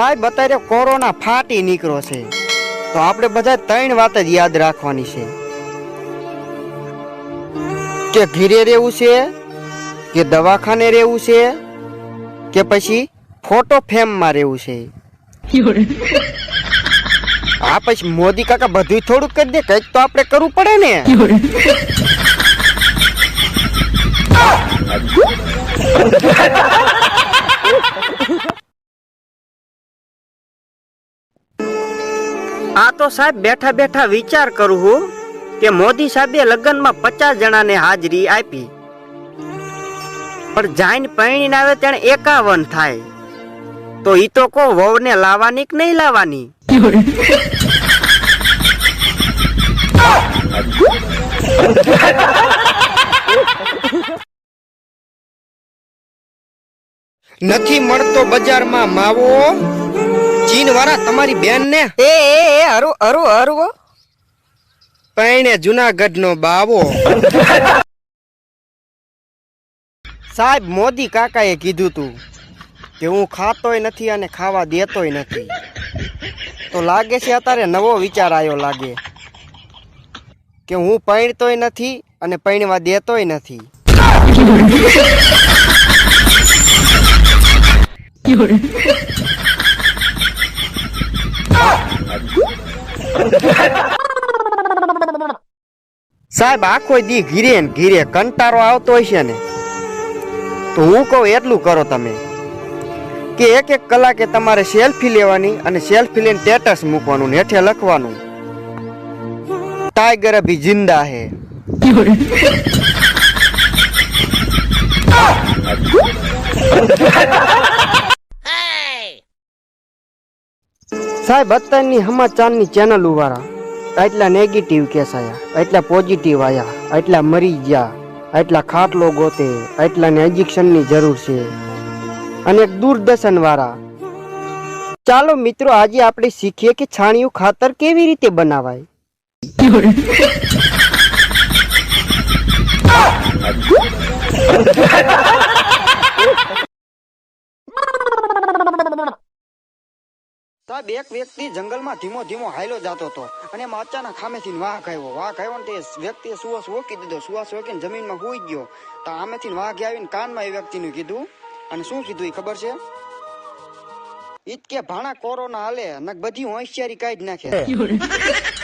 સાહેબ, અત્યારે કોરોના ફાટી નીકળ્યો છે. તો આપણે બધા ત્રણ વાત જ યાદ રાખવાની છે. કે ઘીરે રહેવું છે, કે દવાખાને રહેવું છે, કે પછી ફોટો ફેમમાં રહેવું છે. આ પછી મોદી કાકા બધું થોડુંક કરી દે, કંઈક તો આપણે કરવું પડે ને. આ તો સાહેબ બેઠા બેઠા વિચાર કરું હું કે મોદી સાહેબે લગ્નમાં પચાસ જણાને હાજરી આપી. પણ જાઈને પૈણીને આવે તેને એકાવન થાય. તો ઈ તો કો વહુને લાવવાની કે નહીં લાવવાની? નથી મળતો બજારમાં માવો. ચીન વાળા તમારી બેન ને એ એ એ હરુ હરુ હરુ પૈણે જુનાગઢ નો બાવો. સાહેબ મોદી કાકાએ કીધું તું કે હું ખાતોય નથી અને ખાવા દેતોય નથી. તો લાગે છે અત્યારે નવો વિચાર આવ્યો લાગે. કે હું પૈણતોય નથી અને પૈણવા દેતોય નથી. સાહેબ આખો દી ઘીરે ને ઘીરે કંટારો આવતો હશે ને. તો હું કહું એટલું કરો તમે. કે એક એક કલાકે તમારે સેલ્ફી લેવાની અને સેલ્ફી લઈને સ્ટેટસ મૂકવાનું ને હેઠે લખવાનું. ટાઈગર અભી જિંદા હે. સાહેબ અત્યારની સમાચારની ચેનલ વાળા એટલા નેગેટિવ કેસ આવ્યા એટલા પોઝિટિવ આવ્યા એટલા મરી ગયા, એટલા ખાટલો ગોતે, એટલાને એજ્યુકેશનની જરૂર છે. અને એક દૂરદર્શન વાળા ચાલો મિત્રો આજે આપણે શીખીએ કે છાણિયું ખાતર કેવી રીતે બનાવાય. સાહેબ બે વ્યક્તિ જંગલમાં ધીમો ધીમો હાયલો જતો હતો. અને એમાં અચાનક ખામેથી વાઘ આવ્યો. વાઘ આવ્યો ને તે વ્યક્તિએ સુવાસ ઓકી દીધો. સુવાસ ઓકીને જમીનમાં હોઈ ગયો. તો આમેથી વાઘ આવીને કાનમાં એ વ્યક્તિનું કીધું. અને શું કીધું એ ખબર છે? ઈત કે ભાણા કોરોના હાલે, નક બધી હોશિયારી કાઢી નાખે.